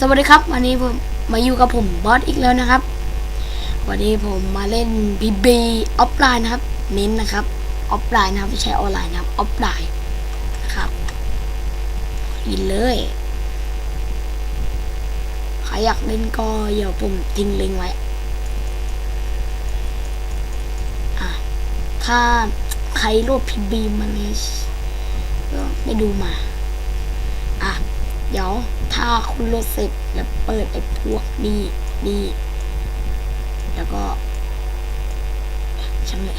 สวัสดีครับ วันนี้ผมมาอยู่กับผมบอสอีกแล้วนะครับ วันนี้ผมมาเล่นบีบีออฟไลน์นะครับ เน้นนะครับออฟไลน์นะครับไม่ใช่ออนไลน์นะครับออฟไลน์นะครับยินเลยใครอยากเล่นก็เดี๋ยวผมทิ้งลิงก์ไว้ถ้าใครโหลดพีบีมาเนี่ยก็ไปดูมา อะ เดี๋ยวถ้าคุณโหลดเสร็จแล้วเปิดไอ้พวกนี้นี่แล้วก็ช่างเลย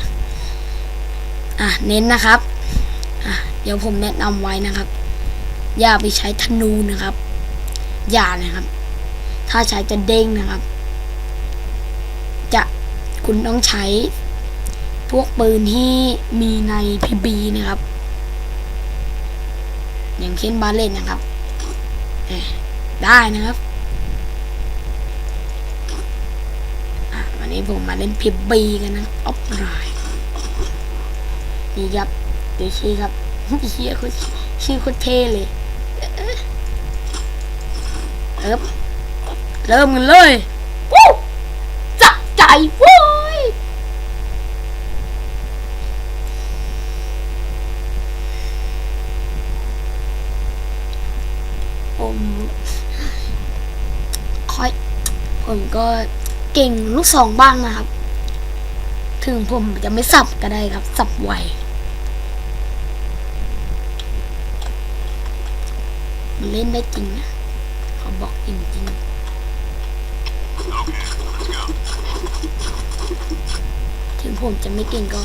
อะเน้นนะครับอะเดี๋ยวผมแนะนำไว้นะครับ อย่าไปใช้ธนูนะครับ อย่านะครับ ถ้าใช้จะเด้งนะครับ จะคุณต้องใช้พวกปืนที่มีในพีบีนะครับ อย่างเช่นบาเลนนะครับ ได้นะครับอะวันนี้ผมมาเล่นพิบบีกันนะออฟไลน์นี่ครับเดี๋ยวชื่อครับเชื่อคุณชื่อคุณเท่เลยเอิบเริ่มกันเลยวู้จับใจโว้ยผม ค่อย ผมก็เก่งลูกสองบ้างนะครับ ถึงผมจะไม่สับก็ได้ครับ สับไวมันเล่นได้จริงนะเขาบอกจริงๆถึงผมจะไม่เก่งก็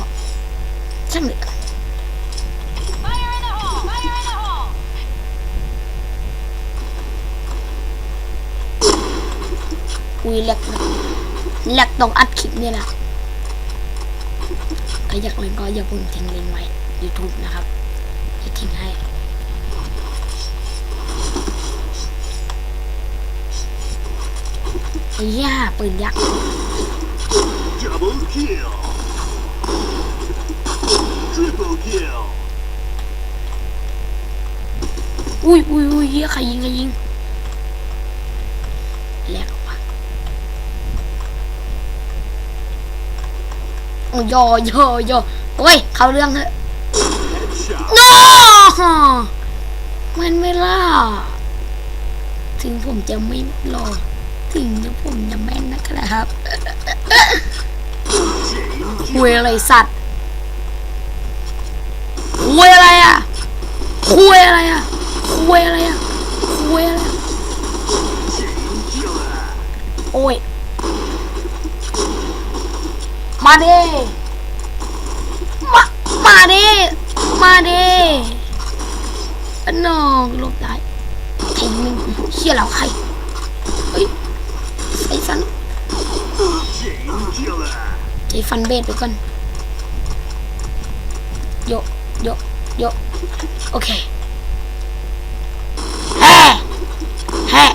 ช่างเถอ อุ้ยแหลกนะแหลกต้องอัดคลิปเนี่ยแหละใครอยากเล่นก็อย่าเพิ่งทิ้งลิงก์ไว้ YouTube นะครับจะทิ้งให้ไอ้ย่าปืนยักษ์ Double kill. Triple kill. อุ้ยอุ้ยอุ้ยเฮียใครยิงใครยิงแหลกว่ะ โยยอยอยอโอ้ยเขาเรื่องเถอะโน้มันไม่ล่าถึงผมจะไม่รอถึงผมจะแม่นนะครับคุยอะไรสัตว์คุยอะไรอะคุยอะไรอะคุยอะไรอะคุยอะไรอะ Chain killer. โอ้ย มาดิมามาดิมาดิอันนองลบได้ทีนึงเชี่ยแล้วใครเฮ้ยไอ้สัน Chain killer. ใช้ฟันเบสไปก่อนโยโยโยโอเคแฮ่แฮ่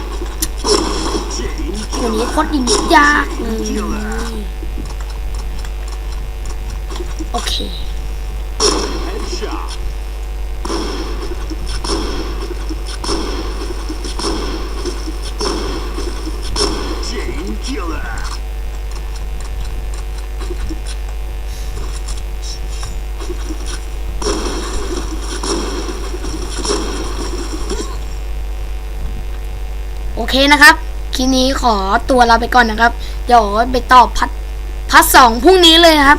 วันนี้โคตรยิงยากเลย โอเค โอเคนะครับ คลิปนี้ขอตัวลาไปก่อนนะครับ เดี๋ยวไปตอบพัดพัดสองพรุ่งนี้เลยนะครับ